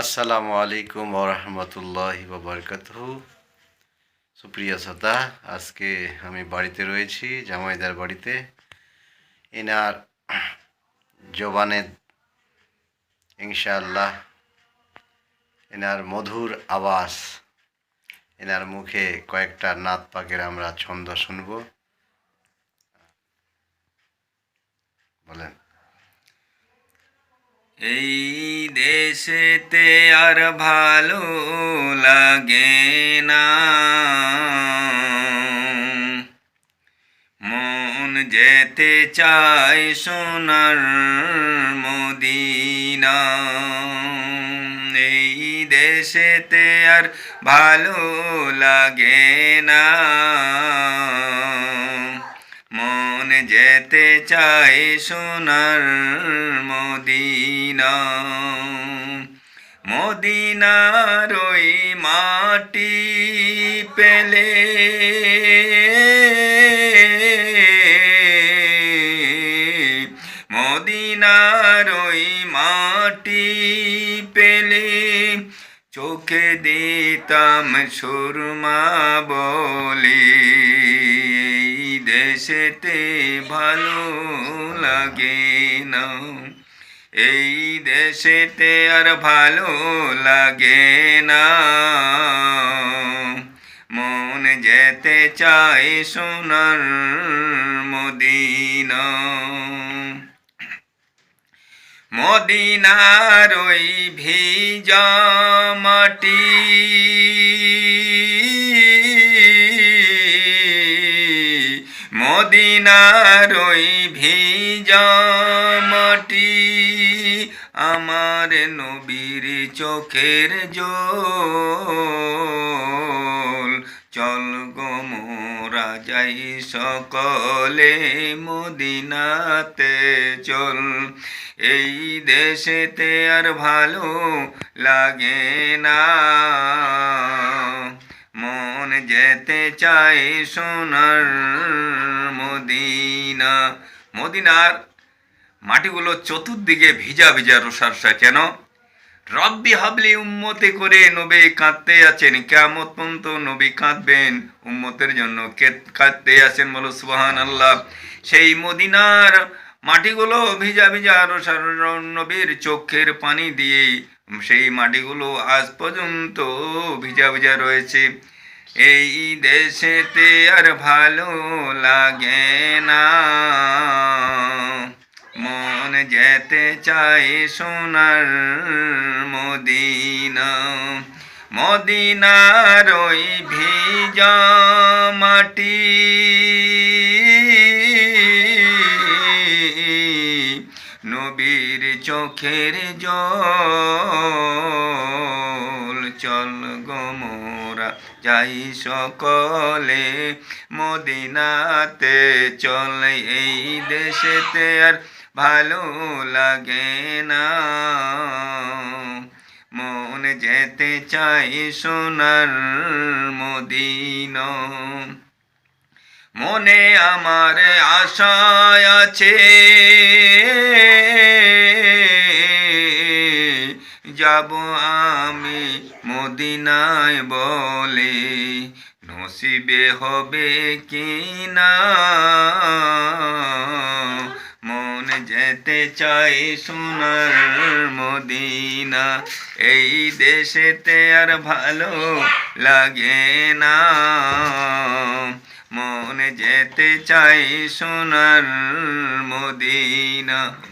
আসসালামু আলাইকুম ওরহমতুল্লাহি বাবরকাত সুপ্রিয়া শ্রোতা, আজকে আমি বাড়িতে রয়েছি, জামাইদার বাড়িতে। এনার জবানের ইনশাআল্লাহ এনার মধুর আওয়াজ, এনার মুখে কয়েকটা নাত পাকের আমরা ছন্দ শুনব। বলেন। এই দেশেতে আর ভালো লাগে না। মন যেতে চায় সোনার মদিনা। এই দেশেতে আর ভালো লাগে না। যেতে চায় সোনার মদিনা। মদিনার ওই মাটি পেলে মদিনার ওই মাটি পেলে চোখে দিতাম সুরমা বলি। দেশেতে ভালো লাগে না। এই দেশেতে আর ভালো লাগে না। মন যেতে চায় সোনার মদিনা। মদিনার ওই ভিজা মাটি। মদিনার ওই ভিজা মাটি আমার নবীর চোখের জল। চল গো মোরা যাই সকলে মদিনাতে চল। এই দেশেতে আর ভালো লাগে না। মন যেতে চায় সোনার মদিনা। মদিনার মাটিগুলো চতুর্দিকে ভিজা ভিজা রোসারসা কেন? রব্বি হাবলি উম্মতে করে নবী কাঁদতে আছেন কেমত পর্যন্ত নবী কাঁদবেন, উম্মতের জন্য কাঁদতে আছেন বলো সুবাহান আল্লাহ সেই মদিনার মাটিগুলো ভিজা ভিজা রোসার নবীর চোখের পানি দিয়ে, সেই মাটিগুলো আজ পর্যন্ত ভিজা ভিজা রয়েছে। এই দেশেতে আর ভালো লাগে না। মন যেতে চায় সোনার মদিনা। মদিনার ওই ভিজা মাটি। নবীর চোখের জল চল গোমরা, যাই সকলে মদিনাতে চল। এই দেশেতে আর ভালো লাগে না। মন যেতে চাই সোনার মদিনা। মনে আমার আশায় আছে। যাব আমি মদিনায় বলে, নসিবে হবে কি না? মন যেতে চাই সোনার মদিনা, এই দেশেতে আর ভালো লাগে না। মন যেতে চাই সোনার মদিনা।